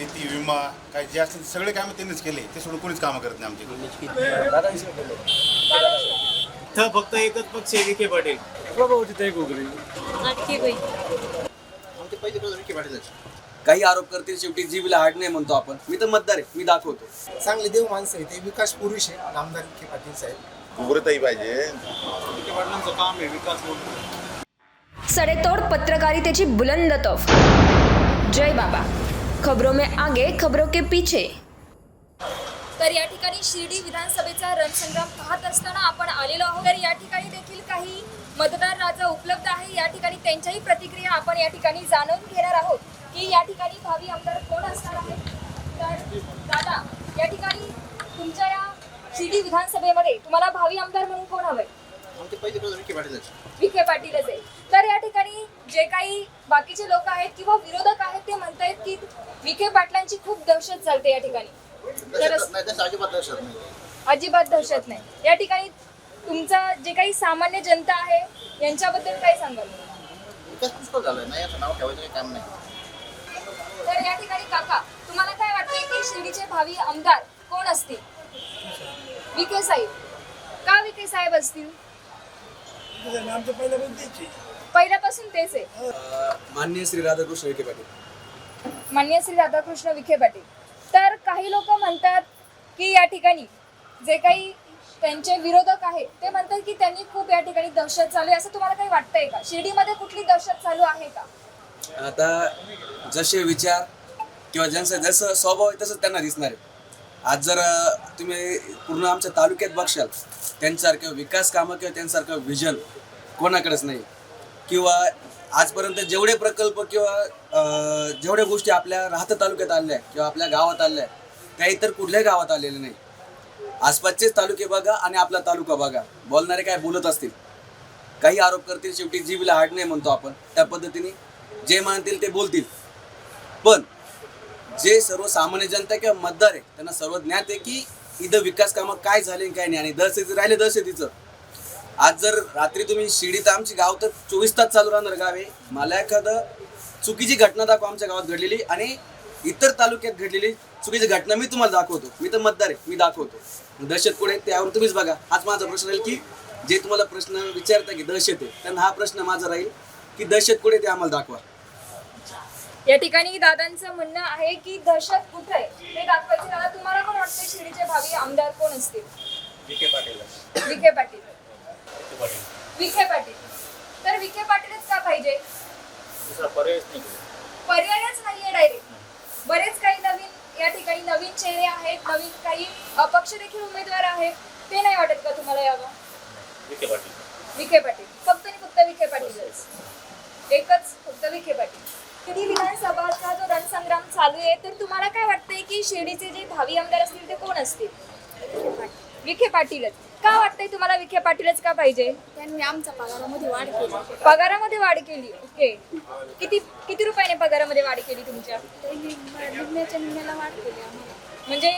शेती विमा काय जे असतील सगळे कामं त्यांनीच केले. ते सोडून कोणीच कामं करत नाही आमच्या इथं फक्त एकच पक्ष आहे विखे पाटील. काही आरोप करतील शेवटी जीबीला हाड नाही म्हणतो आपण. मी तर मतदार आहे. मी दाखवतो. चांगले देव माणसं आहे ते विकास पुरुष आहे नामदार विखे पाटील साहेब. उघडताही पाहिजे. विखे पाटलांचं काम आहे विकास सडेतोड पत्रकारितेची बुलंद तोफ. जय बाबा. खबरों में आगे खबरों के पीछे। तर या ठिकाणी शिर्डी विधानसभेचा रणसंग्राम पाहत असताना आपण आलेलो आहोत. तर या ठिकाणी देखील काही मतदार राजा उपलब्ध आहे. या ठिकाणी त्यांच्याही प्रतिक्रिया आपण या ठिकाणी जाणून घेणार आहोत की या ठिकाणी भावी आमदार कोण असणार आहे? तर दादा या ठिकाणी तुमच्या या शिर्डी विधानसभेमध्ये तुम्हाला भावी आमदार म्हणून कोण हवंय विखे पाटीलच. आहे. तर या ठिकाणी जे काही बाकीचे लोक आहेत किंवा विरोधक आहेत ते म्हणतायत की विखे पाटलांची खूप दहशत चालते या ठिकाणी. तर अजिबात दहशत नाही. या ठिकाणी तुमचा जे काही सामान्य जनता आहे यांच्याबद्दल काय सांगाल? तर या ठिकाणी काका तुम्हाला काय वाटतंय की शिर्डीचे भावी आमदार कोण असतील? विखे साहेब. का विखे साहेब असतील? पहिल्यापासून तेच आहे. अं, माननीय श्री राधाकृष्ण विखे पाटील. मान्य श्री राधाकृष्ण विखे पाटील. तर काही लोक म्हणतात की या ठिकाणी जे काही त्यांचे विरोधक आहेत ते म्हणतात की त्यांनी खूप या ठिकाणी दहशत चालू आहे. असं तुम्हाला काही वाटतंय का? शिर्डीमध्ये कुठली दहशत चालू आहे का? आता जसे विचार किंवा ज्यांचं जसं स्वभाव आहे तसंच त्यांना दिसणार आहे. आज जर तुम्ही पूर्ण आमच्या तालुक्यात बघशाल त्यांच्यासारखं विकास कामं किंवा त्यांच्यासारखं विजन कोणाकडेच नाही. किंवा आजपर्यंत जेवढे प्रकल्प किंवा जेवढ्या गोष्टी आपल्या राहत तालुक्यात आल्या किंवा आपल्या गावात आल्या त्या इतर कुठल्याही गावात आलेल्या नाही. आसपासचेच तालुके बघा आणि आपला तालुका बघा. बोलणारे काय बोलत असतील. काही आरोप करतील शेवटी जीवला हाड नाही म्हणतो आपण. त्या पद्धतीने जे मानतील ते बोलतील. पण जे सर्वसामान्य जनता किंवा मतदार आहे त्यांना सर्व ज्ञात आहे की इथं विकास कामं काय झाले काय नाही. आणि दहशतीचं राहिले दहशतीचं आज जर रात्री तुम्ही शिर्डीत आमची गाव तर चोवीस तास चालू राहणार गाव आहे. मला एखादं चुकीची घटना दाखवा आमच्या गावात घडलेली आणि इतर तालुक्यात घडलेली चुकीची घटना मी तुम्हाला दाखवतो. मी तर मतदार आहे मी दाखवतो. दहशत कुठे आहे त्यावर तुम्हीच बघा. हाच माझा प्रश्न राहील की जे तुम्हाला प्रश्न विचारता की दहशत आहे त्यांना हा प्रश्न माझा राहील की दहशत कुठे आहे ते आम्हाला दाखवा. या ठिकाणी दादांचं म्हणणं आहे की दहशत कुठे आहे? ते दाखवायचे. दादा तुम्हाला कोण वाटते शिर्डीचे भावी आमदार कोण असतील? विखे पाटील. विखे पाटील. विखे पाटील. तर विखे पाटीलच का पाहिजे? पर्यायच नाहीये डायरेक्ट बरेच काही नवीन या ठिकाणी नवीन चेहरे आहेत नवीन काही अपक्ष देखील उमेदवार आहेत. ते नाही वाटत का तुम्हाला यावं? विखे पाटील. फक्त आणि फक्त विखे पाटीलच. एकच फक्त विखे पाटील. कधी विधानसभाचा जो रणसंग्राम चालू आहे तर तुम्हाला काय वाटतंय की शिर्डीचे जे भावी आमदार असतील ते कोण असतील? विखे पाटीलच का वाटतंय तुम्हाला विखे पाटीलच का पाहिजे? त्यांनी आमच्या पगारामध्ये वाढ केली. पगारामध्ये वाढ केली. ओके. किती किती रुपयाने पगारामध्ये वाढ केली तुमच्या? त्यांनी निम्म्याच्या निम्म्याला वाढ केली आम्हाला म्हणजे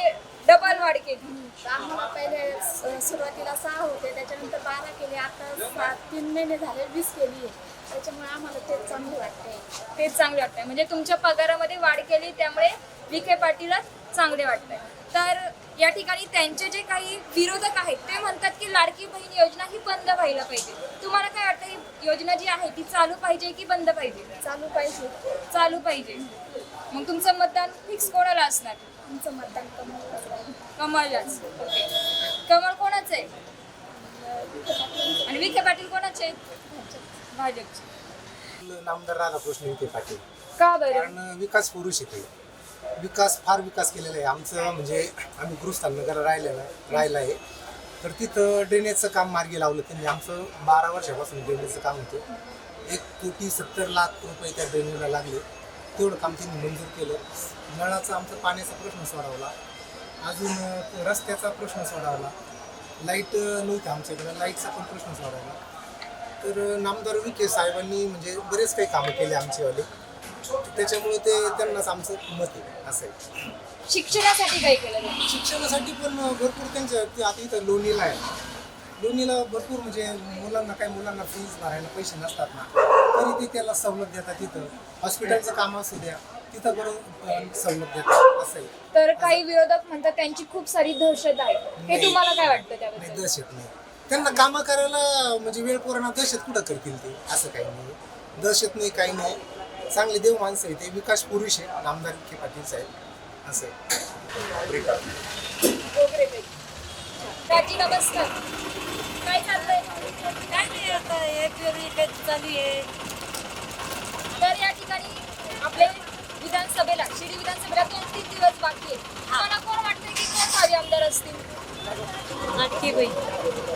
डबल वाढ केली. आम्हाला पहिले स- सुरुवातीला सहा होते त्याच्यानंतर बारा केले आता सात तीन महिने झाले वीस केली आहे. त्याच्यामुळे आम्हाला ते चांगलं वाटतंय. तेच चांगले वाटतंय. म्हणजे तुमच्या पगारामध्ये वाढ केली त्यामुळे विखे पाटीलच चांगले वाटतंय. तर या ठिकाणी त्यांचे जे काही विरोधक आहेत ते म्हणतात की लाडकी बहीण योजना ही बंद व्हायला पाहिजे. तुम्हाला काय वाटतं ही योजना जी आहे ती चालू पाहिजे की बंद पाहिजे? चालू पाहिजे. चालू पाहिजे. मग तुमचं मतदान फिक्स कोणाला असणार? आमचं मतदान कमी कमळलाच ओके. कमळ कोणाचं आहे? आणि विखे पाटील कोणाचे आहेत? भाजपचे. नामदार राधाकृष्ण विखे पाटील. का बरं? कारण विकास पुरुष आहे ते. विकास फार विकास केलेला आहे. आमचं म्हणजे आम्ही गुरुस्थान नगरला राहिलेलं राहिलं आहे. तर तिथं ड्रेनेजचं काम मार्गी लावलं त्यांनी. आमचं बारा वर्षापासून ड्रेनेजचं काम होतं. एक कोटी सत्तर लाख रुपये त्या ड्रेनेजला लागले. तेवढं काम त्यांनी मंजूर केलं. नळाचा आमचा पाण्याचा प्रश्न सोडवला. अजून रस्त्याचा प्रश्न सोडवला. लाइट नव्हती आमच्याकडे. लाईटचा पण प्रश्न सोडवला. तर नामदार विखे साहेबांनी म्हणजे बरेच काही कामं केले आमचेवाले. त्याच्यामुळे ते त्यांनाच आमचं मत आहे असं आहे. शिक्षणासाठी काय केलं त्यांनी? शिक्षणासाठी पण भरपूर त्यांचं ते आता इथं लोणीला आहे. लोणीला भरपूर म्हणजे मुलांना काही मुलांना फीज भरायला पैसे नसतात ना. तरी ते त्याला सवलत देतात तिथं हॉस्पिटलचं काम असू द्या तिथं अं, सवलत देतात असं आहे. तर काही विरोधक म्हणतात त्यांची खूप सारी दहशत आहे. हे नाही. तुम्हाला काय वाटतं नाही त्याबद्दल दहशत नाही. त्यांना कामं करायला म्हणजे वेळ पोरांना दहशत कुठं करतील ते? असं काही नाही. दहशत नाही काही नाही. चांगले देव माणसं आहे ते. विकास पुरुष आहे. नामदार विखे पाटील साहेब. असं आहे. नमस्कार. काय चाललंय? काय नाही आता चालू आहे. तर या ठिकाणी आपले विधानसभेला शिर्डी विधानसभेला दोन तीन दिवस बाकी आहे. मला कोण वाटतंय की कोण भावी आमदार असतील? नाटकी बाई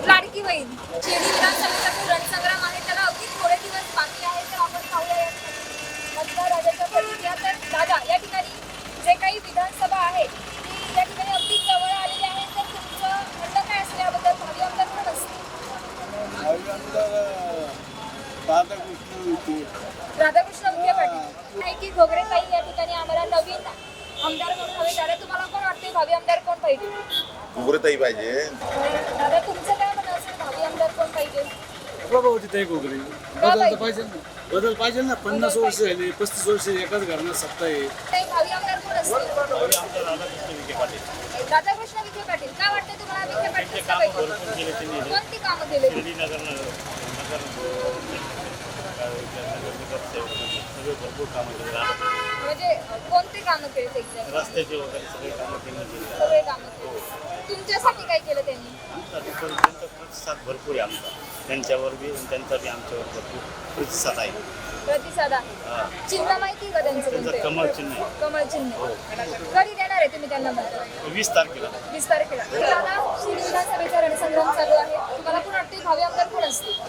लाडकी बहीण. शिर्डी विधानसभेचा जो रणसंग्राम आहे त्याला अगदी थोडे दिवस बाकी आहे तर आपण पाहूया या ठिकाणी. मतदाराच्या प्रतिक्रिया तर दादा या ठिकाणी जे काही विधानसभा आहे ती या ठिकाणी अगदी जवळ आलेली आहे तर तुमचं म्हणणं काय असेल याबद्दल? भावी आमदार कोण असतील? राधाकृष्ण विखे. पाटील. नाही की घोगरे ताई या ठिकाणी आम्हाला नवीन आमदार म्हणून हवे दादा तुम्हाला कोण वाटते भावी आमदार कोण पाहिजे उघडताही पाहिजे दादा तुमचं काय म्हणणं असेल भावी आमदार कोण पाहिजे ताई गोगरे बदल तर पाहिजे? ना बदल पाहिजे ना पन्नास वर्ष झाली पस्तीस वर्ष एकाच घरानं सत्ता आहे काही भावी आमदार कोण असतील राधाकृष्ण विखे पाटील काय वाटतं तुम्हाला विखे पाटील कोणती कामं केली म्हणजे कोणते कामं केले? रस्त्याचे वगैरे सगळे कामं केले सगळे कामं केले तुमच्यासाठी काय केलं त्यांनी? आमचा पण त्यांचा प्रतिसाद भरपूर आहे आमचा. त्यांच्यावर बी त्यांचा बी आमच्यावर भरपूर प्रतिसाद आहे. प्रतिसाद आहे. हा. चिन्ह माहिती का त्यांचं त्यांचं कमळ चिन्ह आहे. कमळ चिन्ह कधी देणार आहे तुम्ही त्यांना मत वीस तारखेला. वीस तारखेला. दादा शिर्डी विधानसभेचा रणसंग्राम चालू आहे. तुम्हाला कोण वाटते भावी आमदार कोण असतील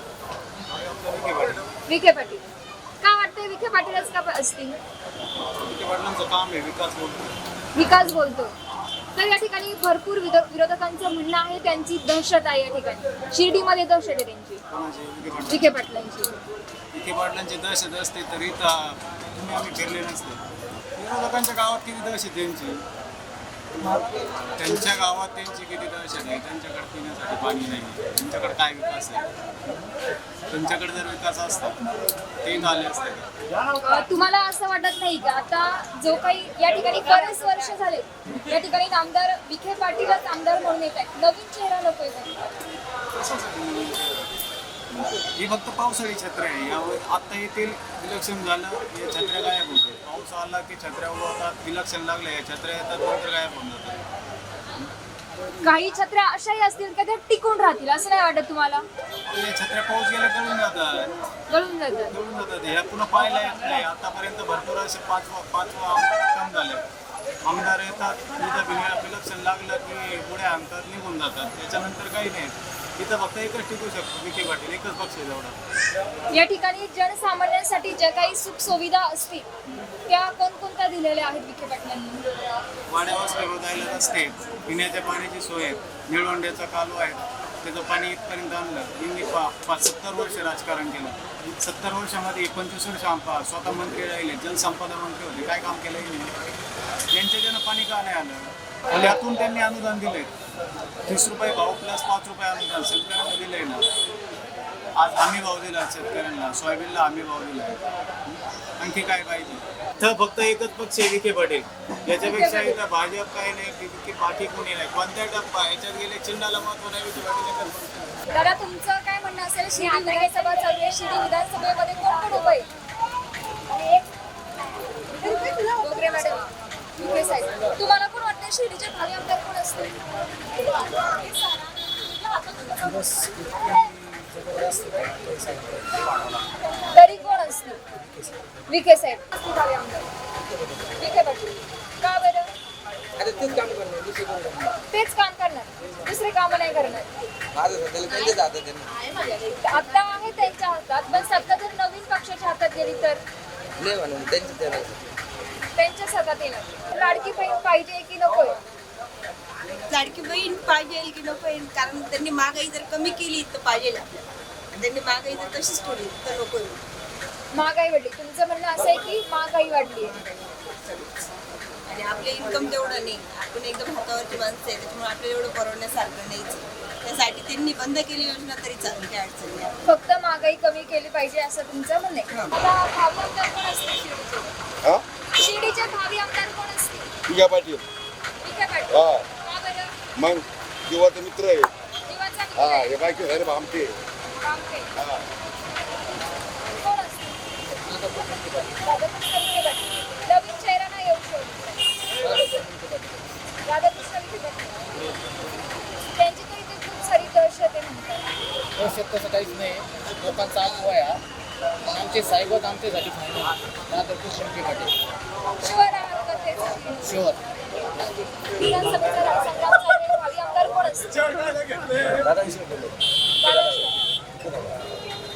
विखे पाटील. वाटते विखे पाटीलच का असतील? काम आहे विकास बोलतो. विकास बोलतो. तर या ठिकाणी भरपूर विरो- विरोधकांचं म्हणणं आहे त्यांची दहशत आहे या ठिकाणी. शिर्डीमध्ये दहशत आहे त्यांची. विखे पाटलांची. इथे पाटलांची. दहशत असते तर तुम्ही आम्ही फिरले नसते. विरोधकांच्या गावात किती दहशत त्यांची त्यांच्या गावात त्यांची किती दहशत आहे? त्यांच्याकडे पिण्यासाठी पाणी नाही त्यांच्याकडे काय विकास आहे? त्यांच्याकडे जर विकास असता ते आले असते? अ, तुम्हाला असं वाटत नाही का? आता जो काही या ठिकाणी बरेच वर्ष झाले या ठिकाणी आमदार विखे पाटीलच आमदार म्हणून येत आहे नवीन चेहरा नकोय का? ही फक्त पावसाळी छत्र आहे. यावर आता येथील विलक्षण झालं या छत्र्या गायब होते. पाऊस आला की छत्र्या उगवतात विलक्षण लागलं या छत्र्या येतात नंतर गायब होऊन जातात. काही छत्र्या अशाही असतील का त्या टिकून राहतील? असं नाही वाटत तुम्हाला? या छत्र्या पाऊस गेला गळून जातात. गळून जातात. गळून जातात. ह्या पुन्हा पाहायला येत नाही. आतापर्यंत भरपूर असे पाच पाचवा काम झाले. आमदार येतात. विलक्षण लागलं की पुढे आणतात निघून जातात. त्याच्यानंतर काही नाही. इथं फक्त एकच टिकू शकतो विखे पाटील एकच पक्ष आहे जेवढा या ठिकाणी जनसामान्यांसाठी ज्या काही सुख सुविधा असतील त्या कोणकोणत्या दिलेल्या आहेत विखे पाटलांनी? वाड्यावर जायला रस्ते पिण्याच्या पाण्याची सोय आहे निळवंड्याचा कालवा आहे. त्याचं पाणी इथपर्यंत आणलं यांनी पा पाच सत्तर वर्ष राजकारण केलं. सत्तर वर्षामध्ये पंचवीस वर्ष आमपा स्वतः मंत्री राहिले जलसंपादन मंत्री होते काय काम केलं नाही यांच्या ज्यानं पाणी का नाही आलं आणि यातून त्यांनी अनुदान दिले तीस रुपये भाव प्लस पाच रुपये अनुदान शेतकऱ्यांना दिलंय ना. आज हमी भाव दिला शेतकऱ्यांना सोयाबीनला हमी भाव दिला आणखी काय पाहिजे? इथं फक्त एकच पक्ष आहे विखे पाटील. याच्यापेक्षा इथं भाजप काही नाही की- की बाकी कोणी नाही. कोणत्या टप्पा? याच्यात गेले चिन्हाला महत्त्व नाही विखे पाटील दादा तुमचं काय म्हणणं असेल? शिर्डी विधानसभा चालू आहे. शिर्डी विधानसभेमध्ये कोण कोण उभं आहे? डोगरे मॅडम. विखे साहेब. तुम्हाला कोण वाटतं शिर्डीचे भावी आमदार कोण असतील? तरी कोण असतील? विखे साहेब. विखे पाटील. का बरं? तेच काम करणार दुसरे काम नाही करणार. माझं सध्याला. आता आहे त्यांच्या हातात पण सत्ता जर नवीन पक्षाच्या हातात गेली तर? नाही म्हणून त्यांची हातात येणार. लाडकी बहीण पाहिजे की नकोय लाडकी बहीण पाहिजे की नको? येईल कारण त्यांनी महागाई जर कमी केली तर पाहिजे आपल्याला आणि त्यांनी महागाई जर तशीच ठेवली तर नको. येईल. महागाई वाढली. तुमचं म्हणणं असं आहे की महागाई वाढली आहे. आणि आपले इन्कम तेवढं नाही. आपण एकदम हातावरची माणसं आहे त्याच्यामुळे आपल्याला एवढं परवडण्यासारखं नाहीच त्यासाठी त्यांनी बंद केली योजना तरी चालेल काय अडचण नाही. फक्त महागाई कमी केली पाहिजे असं तुमचं म्हणणं आहे. आता भावी आमदार कोण असतील शिर्डीचे? शिर्डीचे भावी आमदार कोण असतील? विजय पाटील. हा. का बरं? मग जीवाचा मित्र आहे जीवाचा हा. हे बायको आहे रे आमचे बामटे. हा कोण असतील राधाकृष्ण विखे पाटील नवीन चेहरा नाही येऊ शकतो राधाकृष्ण विखे पाटील त्यांची तरी ते खूप सारी दहशत आहे म्हणतात दहशत तसं काहीच नाही लोकांचा अनुभव आहे हा आमचे साहेबच आमच्यासाठी फायनल राधाकृष्ण विखे पाटील ते शुअर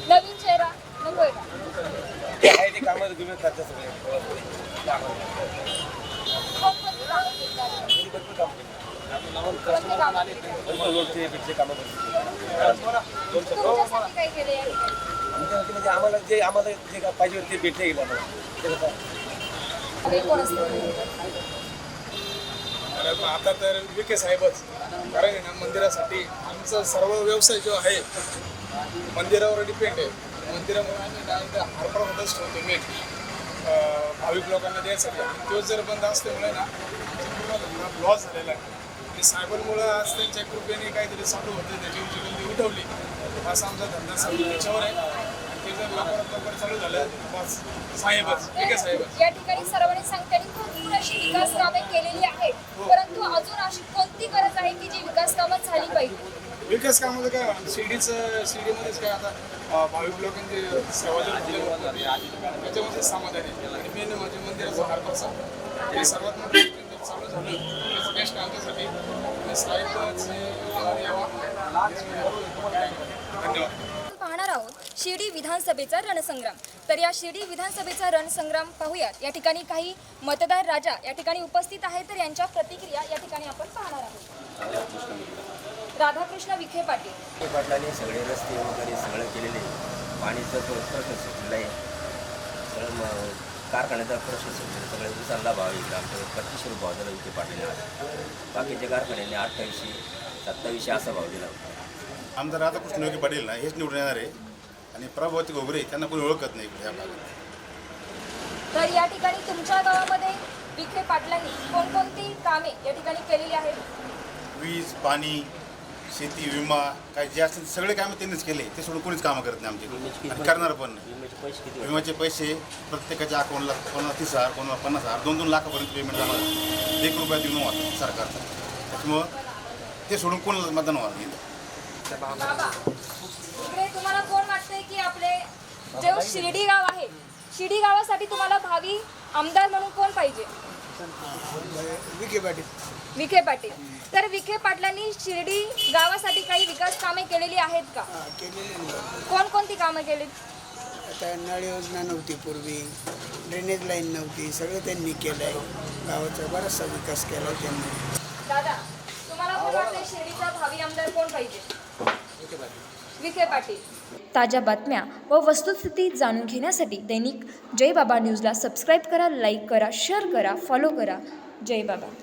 नवीन चेहरा नकोय का कोणकोणती कामं केली? कोणती कामं केली? म्हणजे आम्हाला जे आम्हाला जे काय पाहिजे ते भेटले गेलं आम्हाला आता तर विखे साहेबच. कारण आहे ना मंदिरासाठी आमचा सर्व व्यवसाय जो आहे मंदिरावर डिपेंड आहे. मंदिरामुळे आम्ही ना हारपणामध्येच ठेवतो मेन भाविक लोकांना द्यायसाठी. आणि तो जर बंद असल्यामुळे ना पूर्ण लॉस झालेला आहे आणि साहेबांमुळं आज त्यांच्या कृपेने काहीतरी चालू होतं त्याची उंची बंदी उठवली. असा आमचा धंदा चालू त्याच्यावर आहे आणि ते जर लवकरात लवकर चालू झालं. बस. साहेबच विखे साहेबच या ठिकाणी सर्वांनी सांगताना भरपूर अशी विकास कामे केलेली आहेत. परंतु अजून अशी कोणती गरज आहे की जी विकास कामं झाली पाहिजे? विकास कामाचं काय? शिर्डीचं शिर्डीमध्येच काय आता भाविक लोकांचे सेवा त्याच्यामध्ये समाधान. आहे आणि मेन म्हणजे मंदिराचा हे सर्वात मोठं चालू झालं. बेस्ट आमच्यासाठी धन्यवाद. पाहणार आहोत. शिर्डी विधानसभेचा रणसंग्राम. तर या शिर्डी विधानसभेचा रणसंग्राम पाहूयात. या ठिकाणी काही मतदार राजा या ठिकाणी उपस्थित आहेत. तर यांच्या प्रतिक्रिया या ठिकाणी आपण पाहणार आहोत. राधाकृष्ण विखे पाटील. पाटलाने सगळे रस्ते वगैरे सगळं केलेले पाणीचं प्रश्न सुटलेला आहे. सगळं कारखान्याचा प्रश्न सुटलेला सगळे उचलला भाव इकडे आमच्याकडे बत्तीसशे रुपये भाव दिला विखे पाटील आज. बाकीच्या कारखान्याने अठ्ठावीसशे सत्तावीसशे असा भाव दिला. आमदार राधाकृष्ण विखे पाटील ना हेच निवडून येणार आहे. आणि प्रभावती घोगरे त्यांना कोणी ओळखत नाही इकडे या भागात. तर या ठिकाणी तुमच्या गावामध्ये विखे पाटलांनी कोणकोणती कामे या ठिकाणी केलेली आहेत? वीज पाणी शेती विमा काय जे असतील सगळे कामं त्यांनीच केले. ते सोडून कोणीच कामं करत नाही आमचे आणि करणार पण नाही. विम्याचे पैसे प्रत्येकाच्या अकाउंटला कोणाला तीस हजार कोणाला पन्नास हजार दोन दोन लाखापर्यंत पेमेंट जाणार आहे. एक रुपयात विमा होता सरकारचा. त्याच्यामुळं ते सोडून कोणाला मतदान होणार नाही. बाबा इकडे तुम्हाला कोण वाटतंय की आपले जे शिर्डी गाव आहे शिर्डी गावासाठी तुम्हाला भावी आमदार म्हणून कोण पाहिजे? विखे पाटील. विखे पाटील. तर विखे पाटलांनी शिर्डी गावासाठी काही विकास कामे केलेली आहेत का? केलेले कोणकोणती कामं केली आता नळ योजना नव्हती पूर्वी ड्रेनेज लाईन नव्हती सगळं त्यांनी केलं आहे गावाचा बराचसा विकास केला त्यांनी. दादा तुम्हाला कोण वाटतंय शिर्डीचा भावी आमदार कोण पाहिजे? विखे पाटील. ताज्या बातम्या व वस्तुस्थिती जाणून घेण्यासाठी दैनिक जय बाबा न्यूजला सबस्क्राईब करा लाईक करा शेअर करा फॉलो करा. जय बाबा.